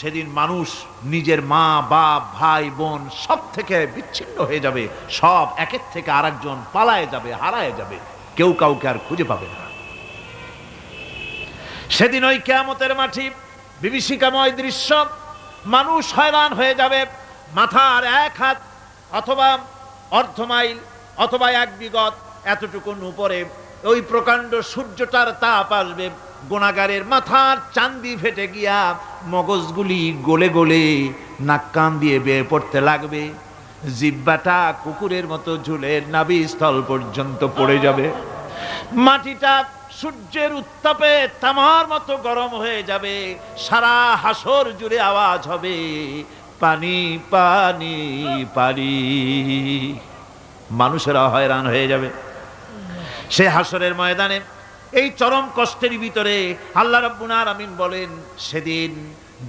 সেদিন মানুষ নিজের মা, বাপ, ভাই, বোন সব থেকে বিচ্ছিন্ন হয়ে যাবে। সব একের থেকে আরেকজন পালায় যাবে, হারায় যাবে। কেউ কাউকে আর খুঁজে পাবে না। সেদিন ওই কেয়ামতের মাটি বিভীষিকাময় দৃশ্য, মানুষ হয়রান হয়ে যাবে, মাথার এক হাত অথবা অর্ধ মাইল অথবা এক বিগত এতটুকুন উপরে। ওই প্রকাণ্ড সূর্যটার তাপ আসবে। গোনাগারের মাথার চান্দি ফেটে গিয়া মগজগুলি গলে গলে নাক কান দিয়ে বের পড়তে লাগবে। জিব্বাটা কুকুরের মতো ঝুলে নাভি স্থল পর্যন্ত পড়ে যাবে। মাটিটা সূর্যের উত্তাপে তামার মতো গরম হয়ে যাবে। সারা হাসর জুড়ে আওয়াজ হবে, পানি পানি পানি। মানুষেরা হয়রান হয়ে যাবে। সে হাসরের ময়দানে এই চরম কষ্টের ভিতরে আল্লাহ রাব্বুল আলামিন বলেন সেদিন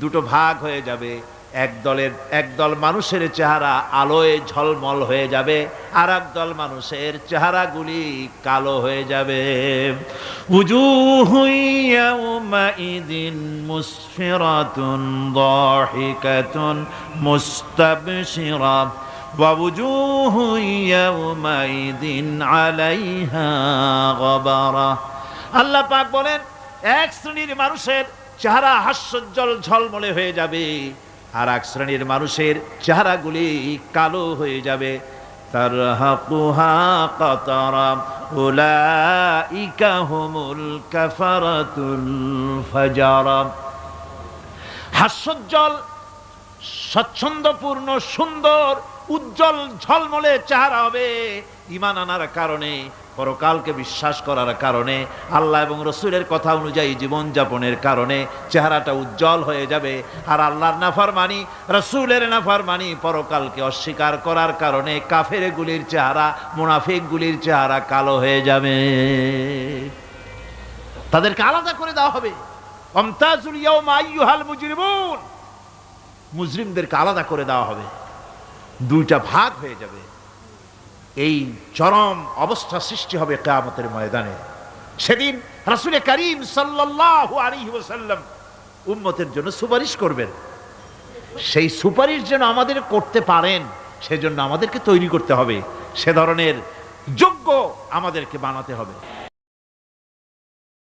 দুটো ভাগ হয়ে যাবে এক দলের এক দল মানুষের চেহারা আলোয় ঝলমল হয়ে যাবে আর এক দল মানুষের চেহারাগুলি কালো হয়ে যাবে উজুহু ইয়াউমাইদিন মুসফিরাতুন দাহিকাতুন মুস্তাবশিরা ووجوه يومئذ عليها غبرة আল্লাহ পাক বলেন, এক শ্রেণির মানুষের চেহারা হাস্যজ্জ্বল ঝলমলে হয়ে যাবে, আর এক শ্রেণির মানুষের চেহারাগুলি কালো হয়ে যাবে। হাস্যজ্জ্বল, স্বচ্ছন্দপূর্ণ, সুন্দর, উজ্জ্বল ঝলমলে চেহারা হবে ইমান আনার কারণে, পরকালকে বিশ্বাস করার কারণে, আল্লাহ এবং রসুলের কথা অনুযায়ী জীবনযাপনের কারণে চেহারাটা উজ্জ্বল হয়ে যাবে। আর আল্লাহর নাফার মানি রসুলের নাফার মানি পরকালকে অস্বীকার করার কারণে কাফের গুলির চেহারা মুনাফিক গুলির চেহারা কালো হয়ে যাবে। তাদেরকে আলাদা করে দেওয়া হবে। মুসলিমদেরকে আলাদা করে দেওয়া হবে। দুইটা ভাগ হয়ে যাবে। এই চরম অবস্থা সৃষ্টি হবে কেয়ামতের ময়দানে। সেদিন রাসুল করিম সাল্লাহ আলিহাসাল্লাম উম্মতের জন্য সুপারিশ করবেন। সেই সুপারিশ যেন আমাদের করতে পারেন, সেজন্য আমাদেরকে তৈরি করতে হবে। সে ধরনের যোগ্য আমাদেরকে বানাতে হবে।